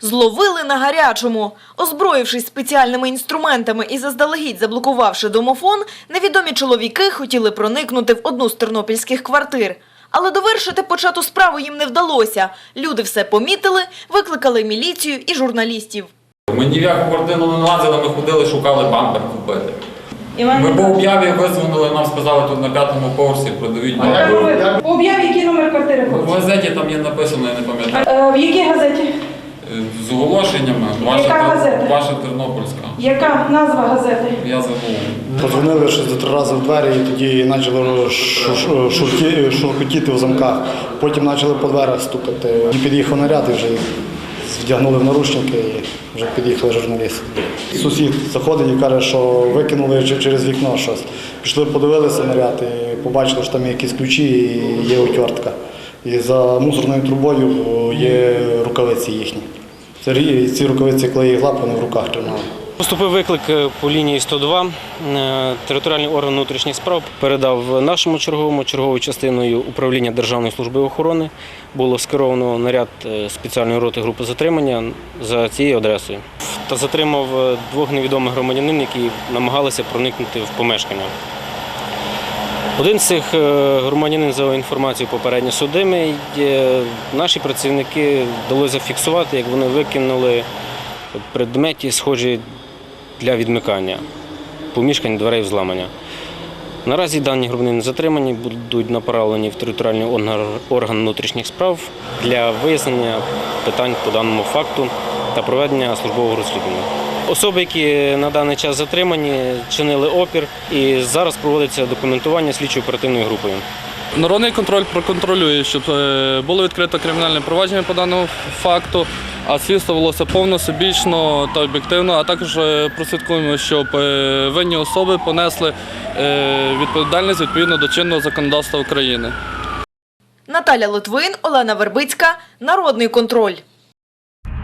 Зловили на гарячому. Озброївшись спеціальними інструментами і заздалегідь заблокувавши домофон, невідомі чоловіки хотіли проникнути в одну з тернопільських квартир. Але довершити почату справу їм не вдалося. Люди все помітили, викликали міліцію і журналістів. Ми ні в яку квартиру не лазили, ми ходили, шукали бампер купити. Ми по об'яві визвонили, нам сказали тут на п'ятому поверсі продають бампер. По об'яві який номер квартири В газеті там є написано, я не пам'ятаю. Е, В якій газеті? Е, З оголошеннями, ваша, Яка газета? ваша Тернопільська. Яка назва газети? Я забув. Подзвонили щось до три рази в двері і тоді почали шу- шу- шурки- шурхотіти в замках. Потім почали по дверях стукати. І під'їхав наряд і вже їх вдягнули в наручники і вже під'їхали журналісти. Сусід заходить і каже, що викинули через вікно щось. Пішли, подивилися наряд і побачили, що там є якісь ключі і є отвертка. І за мусорною трубою є рукавиці їхні. Ці рукавиці, коли їх лап, вони в руках тримали. Поступив виклик е, по лінії 102. Е, Територіальний орган внутрішніх справ передав нашому черговому черговою частиною управління Державної служби охорони. Було скеровано наряд е, спеціальної роти групи затримання за цією адресою. Та затримав двох невідомих громадянин, які намагалися проникнути в помешкання. Один з цих е, громадянин за інформацією попередньо судимий. Наші працівники вдалося зафіксувати, як вони викинули предмети, схожі для відмикання помішкань дверей взламання. Наразі дані громадяни затримані будуть направлені в територіальний орган внутрішніх справ для вияснення питань по даному факту та проведення службового розслідування. Особи, які на даний час затримані, чинили опір, і зараз проводиться документування слідчо-оперативною групою. Народний контроль проконтролює, щоб е, було відкрито кримінальне провадження по даному факту, а слідство велося повно, всебічно та об'єктивно, а також е, прослідкуємо, щоб е, винні особи понесли відповідальність відповідно до чинного законодавства України. Наталя Литвин, Олена Вербицька, Народний контроль.